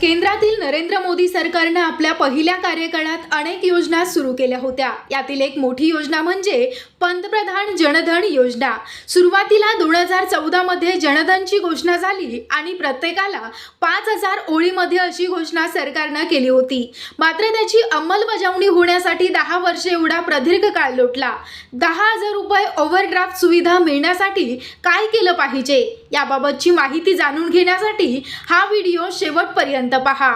केंद्रातील नरेंद्र मोदी सरकारनं आपल्या पहिल्या कार्यकाळात अनेक योजना सुरू केल्या होत्या. यातील एक मोठी योजना म्हणजे पंतप्रधान जनधन योजना. सुरुवातीला दोन हजार चौदामध्ये जनधनची घोषणा झाली आणि प्रत्येकाला पाच हजार ओळीमध्ये अशी घोषणा सरकारनं केली होती. मात्र त्याची अंमलबजावणी होण्यासाठी दहा वर्षे एवढा प्रदीर्घ काळ लोटला. दहा हजार रुपये ओव्हरड्राफ्ट सुविधा मिळण्यासाठी काय केलं पाहिजे? याबाबतची माहिती जाणून घेण्यासाठी हा व्हिडिओ शेवटपर्यंत पहा.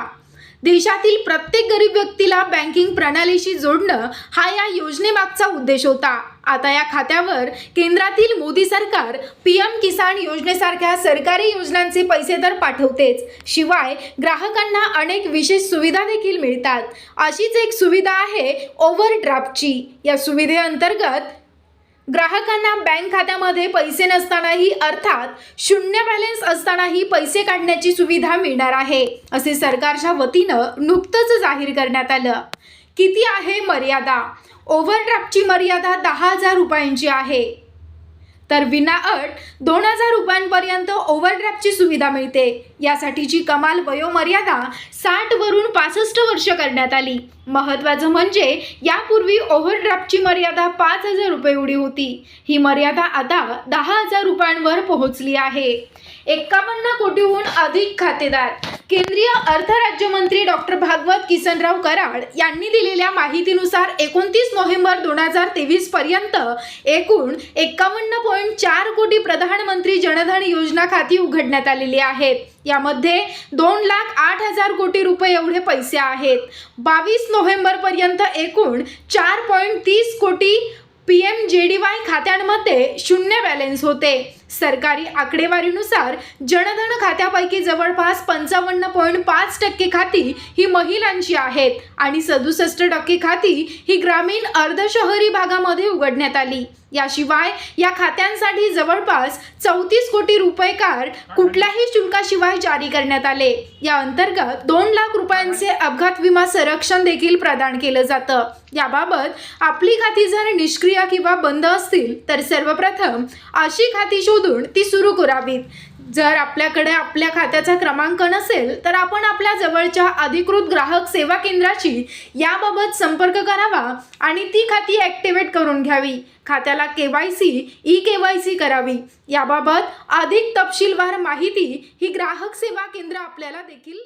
देशातील प्रत्येक गरीब व्यक्तीला बँकिंग प्रणालीशी जोडणं हा या योजनेमागचा उद्देश होता. आता या खात्यावर केंद्रातील मोदी सरकार पी एम किसान योजनेसारख्या सरकारी योजनांचे पैसे तर पाठवतेच. शिवाय ग्राहकांना अनेक विशेष सुविधा देखील मिळतात. अशीच एक सुविधा आहे ओव्हरड्राफ्टची. या सुविधेअंतर्गत ग्राहकांना बँक खात्यामध्ये पैसे नसतानाही अर्थात शून्य बॅलन्स असतानाही पैसे काढण्याची सुविधा मिळणार आहे असे सरकारच्या वतीनं नुकतंच जाहीर करण्यात आलं. किती आहे मर्यादा? ओव्हरड्राफ्टची मर्यादा दहा हजार रुपयांची आहे. तर विना अट दोन हजार रुपयांपर्यंत ओव्हरड्राफ्टची सुविधा मिळते. यासाठीची कमाल वयोमर्यादा साठ वरून पासष्ट वर्ष करण्यात आली. महत्त्वाचं म्हणजे यापूर्वी ओव्हरड्राफ्टची मर्यादा पाच हजार रुपये एवढी होती. ही मर्यादा आता दहा हजार रुपयांवर पोहोचली आहे. एक्कावन्न कोटीहून अधिक खातेदार. केंद्रीय अर्थ राज्यमंत्री डॉक्टर भागवत किसनराव कराड यांनी दिलेल्या माहितीनुसार एकोणतीस नोव्हेंबर दोन हजार तेवीस पर्यंत एकूण एक्कावन्न पॉईंट चार कोटी प्रधानमंत्री जनधन योजना खाती उघडण्यात आलेली आहेत. यामध्ये दोन लाख आठ हजार कोटी रुपये एवढे पैसे आहेत. बावीस नोव्हेंबर पर्यंत एकूण चार पॉईंट तीस कोटी P M J D Y खात्यांमध्ये शून्य बॅलन्स होते. सरकारी आकडेवारीनुसार जनधन खात्यापैकी जवळपास पंचावन्न पॉईंट पाच टक्के खाती ही महिलांची आहेत आणि सदुसष्ट टक्के खाती ही ग्रामीण अर्धशहरी भागामध्ये उघडण्यात आली. याशिवाय या खात्यांसाठी जवळपास चौतीस कोटी रुपये कार्ड कुठल्याही शुल्काशिवाय जारी करण्यात आले. या अंतर्गत दोन लाख रुपयांचे अपघात विमा संरक्षण देखील प्रदान केलं जातं. याबाबत आपली खाती जर निष्क्रिय किंवा बंद असतील तर सर्वप्रथम अशी खाती शोधून ती सुरू करावीत. जर आपल्याकडे आपल्या खात्याचा क्रमांक नसेल तर आपण आपल्या जवळच्या अधिकृत ग्राहक सेवा केंद्राशी याबाबत संपर्क करावा आणि ती खाती ॲक्टिवेट करून घ्यावी. खात्याला K Y C e K Y C करावी. याबाबत अधिक तपशीलवार माहिती ही ग्राहक सेवा केंद्र आपल्याला देखील